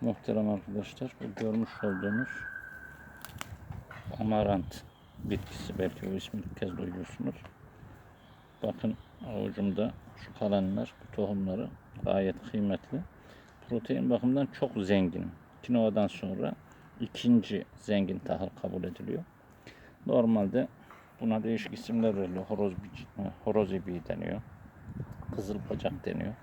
Muhterem arkadaşlar bu görmüş olduğunuz amarant bitkisi belki o ismi ilk kez duyuyorsunuz. Bakın avucumda şu kalanlar, bu tohumları gayet kıymetli. Protein bakımından çok zengin. Kinoadan sonra ikinci zengin tahıl kabul ediliyor. Normalde buna değişik isimler veriliyor. Horoz, horoz ibiği deniyor. Kızıl bacak deniyor.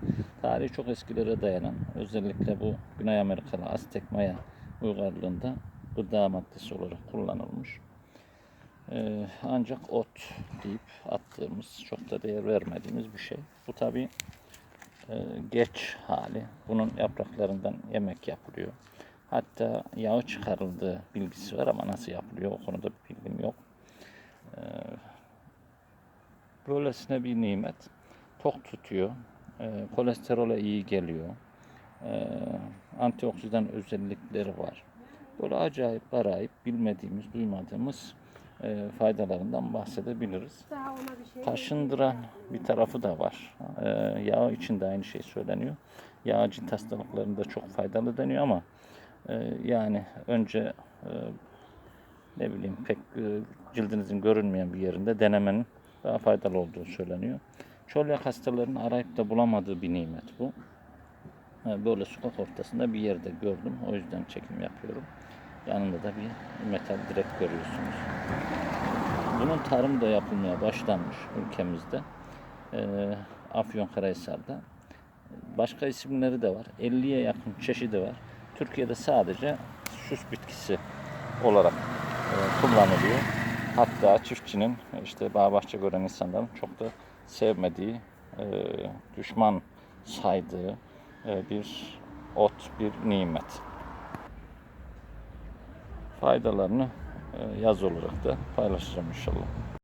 Tarihi çok eskilere dayanan özellikle bu Güney Amerikalı Aztek Maya uygarlığında gıda maddesi olarak kullanılmış. Ee, ancak ot deyip attığımız, çok da değer vermediğimiz bir şey. Bu tabi geç hali. Bunun yapraklarından yemek yapılıyor. Hatta yağı çıkarıldığı bilgisi var ama nasıl yapılıyor o konuda bir bilgim yok. Ee, böylesine bir nimet. Tok tutuyor. Ee, kolesterole iyi geliyor. Ee, antioksidan özellikleri var. Böyle acayip garayip bilmediğimiz, duymadığımız e, faydalarından bahsedebiliriz. Bir şey Kaşındıran bir tarafı da var. Ee, yağ için de aynı şey söyleniyor. Yağ cilt hastalıklarında çok faydalı deniyor ama e, yani önce e, ne bileyim pek e, cildinizin görünmeyen bir yerinde denemenin daha faydalı olduğu söyleniyor. Çölyak hastalarının arayıp da bulamadığı bir nimet bu. Böyle sokak ortasında bir yerde gördüm. O yüzden çekim yapıyorum. Yanında da bir metal direk görüyorsunuz. Bunun tarımı da yapılmaya başlanmış ülkemizde. Ee, Afyonkarahisar'da. Başka isimleri de var. 50'ye yakın çeşidi var. Türkiye'de sadece süs bitkisi olarak e, kullanılıyor. Hatta çiftçinin işte bağ bahçe gören insanların çok da sevmediği, e, düşman saydığı e, bir ot, bir nimet. Faydalarını e, yaz olarak da paylaşacağım inşallah.